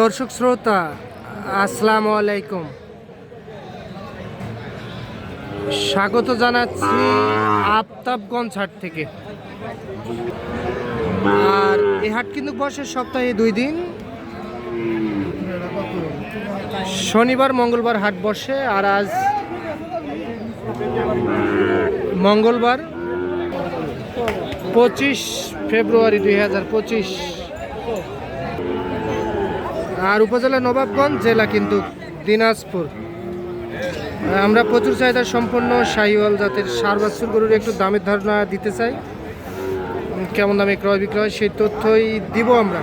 দর্শক শ্রোতা, আসসালামু আলাইকুম। স্বাগত জানাচ্ছি আফতাবগঞ্জ হাট থেকে। আর এই হাট কিন্তু বসে সপ্তাহে দুই দিন। শনিবার, মঙ্গলবার হাট বসে, আর আজ মঙ্গলবার পঁচিশ ফেব্রুয়ারি দুই হাজার পঁচিশ। আর উপজেলা নবাবগঞ্জ জেলা কিন্তু দিনাজপুর। আমরা প্রচুর চাহিদা সম্পন্ন শাহিওয়াল জাতের সার বাছুর গরুর একটু দামের ধারণা দিতে চাই। কেমন দামে ক্রয় বিক্রয় সেই তথ্যই দিব আমরা।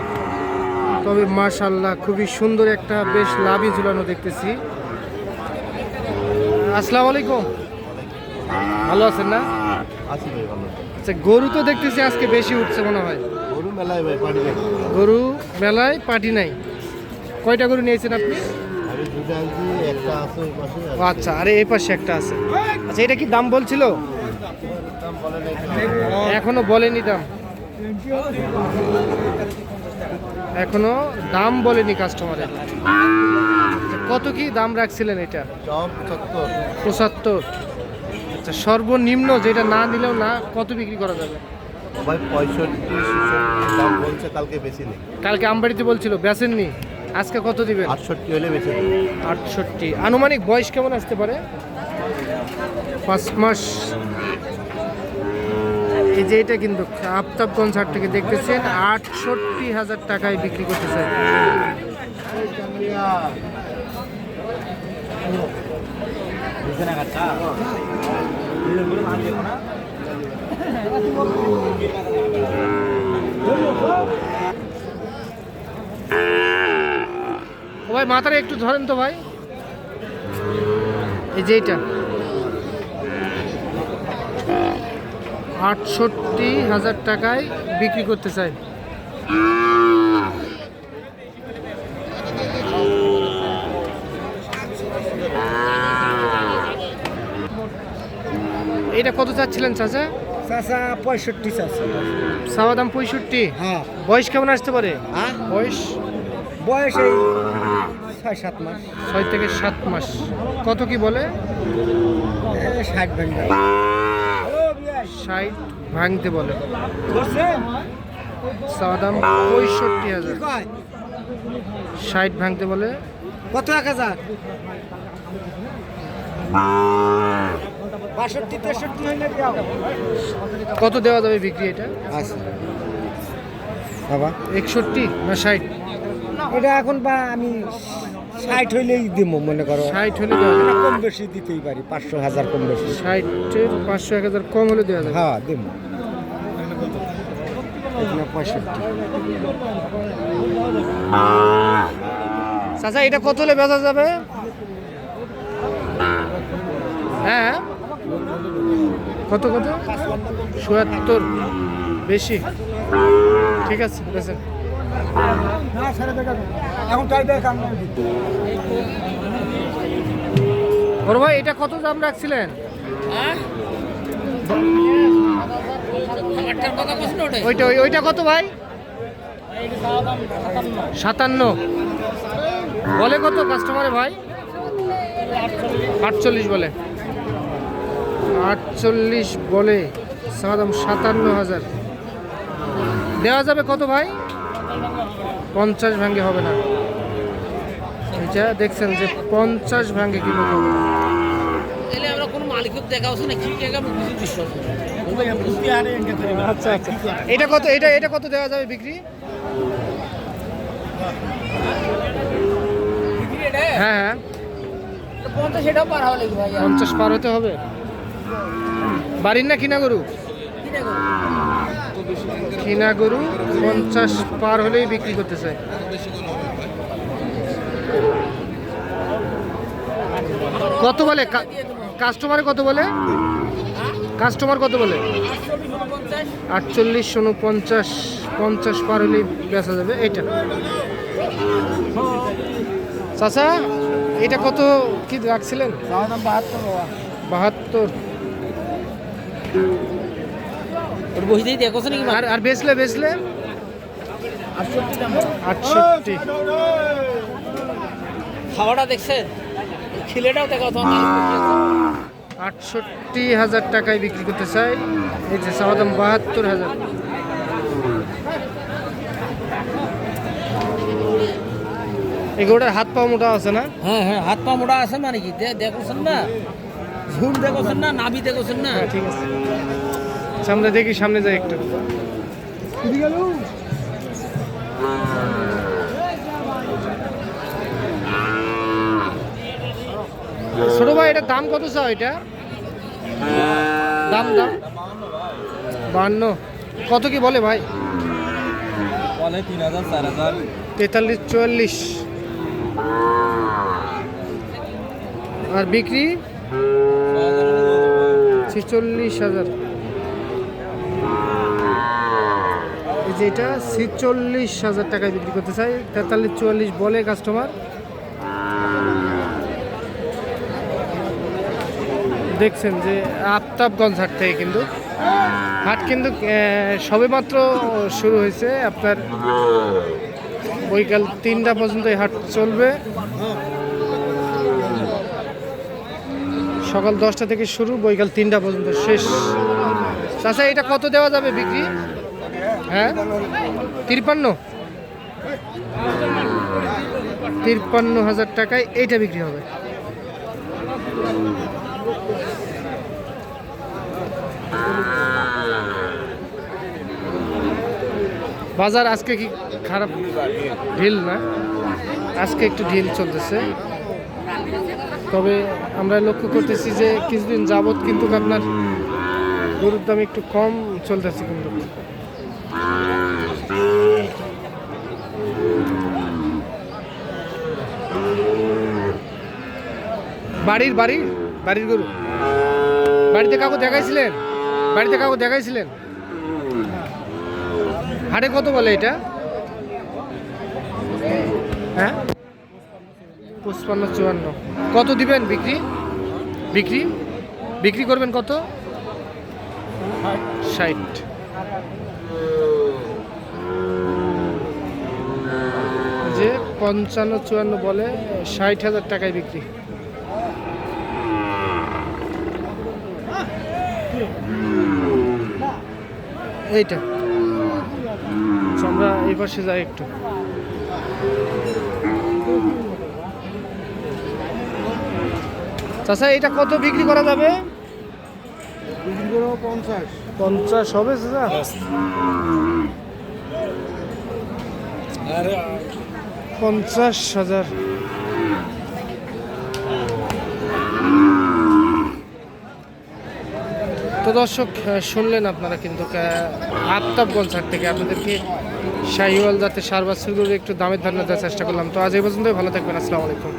তবে মাশাল্লাহ খুবই সুন্দর একটা বেশ লাভই ঝুলানো দেখতেছি। আসসালামু আলাইকুম। ভালো আছেন না? আছি ভাই ভালো আচ্ছা গরু তো দেখতেছি আজকে বেশি উঠছে মনে হয়। গরু মেলায় ভাই পানি নেই। গরু মেলায় পাটি নাই। কয়টা গরু নিয়েছেন আপনি? আচ্ছা আরে এই পাশে একটা আছে। আচ্ছা এটা কি দাম বলছিল? এখনও বলেনি দাম। এখনও দাম বলেনি কাস্টমারের কত কি দাম রাখছিলেন এটা? পঁচাত্তর। আচ্ছা সর্বনিম্ন যেটা না নিলেও না কত বিক্রি করা যাবে? পঁয়ষট্টি দাম বলছে কালকে বেশি নেই। কালকে আমবাড়িতে বলছিল বেচেননি? আজকে কত দিবেন? আটষট্টি হলে নেই আটষট্টি। আনুমানিক বয়স কেমন আসতে পারে? পাঁচ মাস। এই যে এটা কিন্তু আফতাবগঞ্জ হাট থেকে দেখতেছেন আটষট্টি হাজার টাকায় বিক্রি করতেছে। ও ভাই মাথাটা একটু ধরেন তো ভাই। এই যে এটা আটষট্টি হাজার টাকায় বিক্রি করতে চাই। এটা কত চাচ্ছিলেন চাচা? চাচা পঁয়ষট্টি চাচা সাওয়া দাম পঁয়ষট্টি। হ্যাঁ। বয়স কেমন আসতে পারে? হ্যাঁ। বয়স? বয়স এই ছয় সাত মাস। ছয় থেকে সাত মাস। কত কি বলে? ষাট ভেঙে ষাট ভাঙতে বলে। চাওয়া দাম পঁয়ষট্টি হাজার। ষাট ভাঙতে বলে। কত এক হাজার? বাষট্টি তেষট্টি কত দেওয়া যাবে বিক্রি এটা? আচ্ছা বাবা। একষট্টি না ষাট? এটা এখন বা আমি ষাট হইলেই দিব মনে করো। ষাট হলে দেওয়া যাবে। কম বেশি দিতেই পারি পাঁচশো হাজার কম বেশি। ষাটের পাঁচশো এক হাজার কম হলে দেওয়া যাবে। হ্যাঁ দিব পঁয়ষট্টি। চাচা এটা কত হলে বেচা যাবে? হ্যাঁ। কত কত? চুয়াত্তর বেশি। ঠিক আছে বেচেন। বড় ভাই, এটা কত দাম রাখছিলেন? ওইটা, ওই- ওইটা কত ভাই? সাতান্ন। বলে কত কাস্টমারে ভাই? আটচল্লিশ বলে। আটচল্লিশ বলে। সাদাম সাতান্ন হাজার। দেওয়া যাবে কত ভাই? পঞ্চাশ ভাঙ্গে হবে না। এটা দেখছেন যে পঞ্চাশ ভাঙ্গে কিলো হবে? এলে আমরা কোনো মালিকের দেখা হচ্ছে না কি আমি বিশ্বাস আচ্ছা আচ্ছা এটা কত এটা এটা কত দেওয়া যাবে বিক্রি? হ্যাঁ হ্যাঁ। পঞ্চাশ পার পঞ্চাশ পার হতে হবে? বাড়ির না কিনা গরু? কি দেখো কিনা গরু পঞ্চাশ পার হলেই বিক্রি করতে চাই কত বলে? কাস্টমারে কত বলে? কাস্টমার কত বলে? আটচল্লিশ উনপঞ্চাশ পঞ্চাশ পার হলেই বেচা যাবে। এইটা। চাচা এটা কত কি রাখছিলেন? বাহাত্তর। বাহাত্তর। ওর বসেই দেখো নাকি আর আর বেচলে বেচলে? আটষট্টি। খাওয়াটা দেখছেন খিলেটাও দেখা? আটষট্টি হাজার টাকায় বিক্রি করতে চাই। এই যে চাওয়া দাম বাহাত্তর হাজার। এগুলোটার হাত পা মোটা আছে না? হ্যাঁ হ্যাঁ হাত পা মোটা আছে মানে কি? দেখছেন না। ঝুল দেখছেন না নাভি দেখছেন না। হ্যাঁ ঠিক আছে। সামনে দেখি, সামনে যাই একটু। ছোট ভাই, এটার দাম কত চাও এটা? দাম দাম। বান্ন। কত কি বলে ভাই? বলে তিন হাজার চার হাজার তেতাল্লিশ, চুয়াল্লিশ। আর বিক্রি? ছেচল্লিশ হাজার। এই যে ছেচল্লিশ হাজার টাকায় বিক্রি করতে চাই। তেতাল্লিশ, চুয়াল্লিশ বলে কাস্টমার দেখছেন যে আফতাবগঞ্জ হাট থেকে কিন্তু। হাট কিন্তু সবে মাত্র শুরু হয়েছে। আপনার বৈকাল তিনটা পর্যন্ত এই হাট চলবে। সকাল দশটা থেকে শুরু, বৈকাল তিনটা পর্যন্ত শেষ। চাষা এটা কত দেওয়া যাবে বিক্রি? হ্যাঁ? তিরপান্ন? তিরপান্ন হাজার টাকায় এইটা বিক্রি হবে। বাজার আজকে কি খারাপ ঢিল না? আজকে একটু ঢিল চলতেছে। তবে আমরা লক্ষ্য করতেছি যে কিছুদিন যাবৎ কিন্তু আপনার গরুর দাম একটু কম চলতেছে কিন্তু। বাড়ির বাড়ি? বাড়ির গরু? বাড়িতে কাকু দেখাইছিলেন? বাড়িতে কাকু দেখাইছিলেন? হাটে কত বলে এটা? হ্যাঁ? পঁচপান্ন, চুয়ান্ন। কত দিবেন বিক্রি? বিক্রি? বিক্রি করবেন কত? ষাট। যে পঞ্চান্ন, চুয়ান্ন বলে ষাট হাজার টাকায় বিক্রি। এইটা। আচ্ছা, আমরা এই পাশে যাই একটু। চাচা এটা কত বিক্রি করা যাবে? পঞ্চাশ পঞ্চাশ হবে চাচা? পঞ্চাশ হাজার। তো দর্শক শুনলেন আপনারা কিন্তু আফতাব আফতাবগঞ্জ হাট থেকে। আপনাদেরকে শাহিওয়াল যাতে সার বা একটু দামের ধারণা দেওয়ার চেষ্টা করলাম। তো আজ এই পর্যন্তই, ভালো থাকবেন, আসসালামু আলাইকুম।